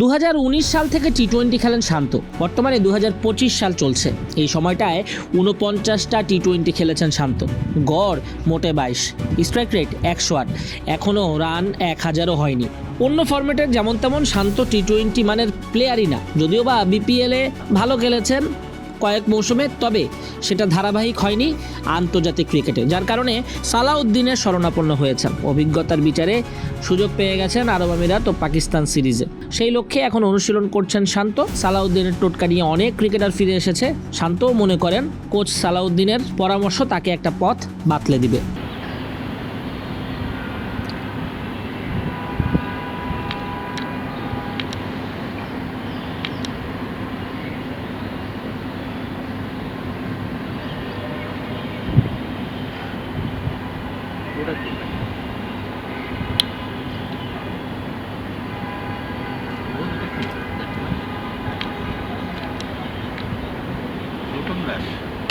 দু হাজার উনিশ সাল থেকে টি টোয়েন্টি খেলেন শান্ত। বর্তমানে দু হাজার পঁচিশ সাল চলছে। এই সময়টায় উনপঞ্চাশটা টি টোয়েন্টি খেলেছেন শান্ত। গড় মোটে বাইশ। স্ট্রাইক রেট একশো আট। এখনও রান এক হাজারও হয়নি। অন্য ফর্মেটের যেমন তেমন শান্ত টি টোয়েন্টি মানের প্লেয়ারই না। যদিও বা বিপিএলে ভালো খেলেছেন কয়েক মৌসুমে, তবে সেটা ধারাবাহিক হয়নি আন্তর্জাতিক ক্রিকেটে, যার কারণে সালাউদ্দিনের শরণাপন্ন হয়েছেন। অভিজ্ঞতার বিচারে সুযোগ পেয়ে গেছেন আরব আমিরাত ও পাকিস্তান সিরিজে। সেই লক্ষ্যে এখন অনুশীলন করছেন শান্ত। সালাউদ্দিনের টোটকা নিয়ে অনেক ক্রিকেটার ফিরে এসেছে। শান্তও মনে করেন, কোচ সালাউদ্দিনের পরামর্শ তাকে একটা পথ বাতলে দিবে। どうやってんだっけ10分ぐらい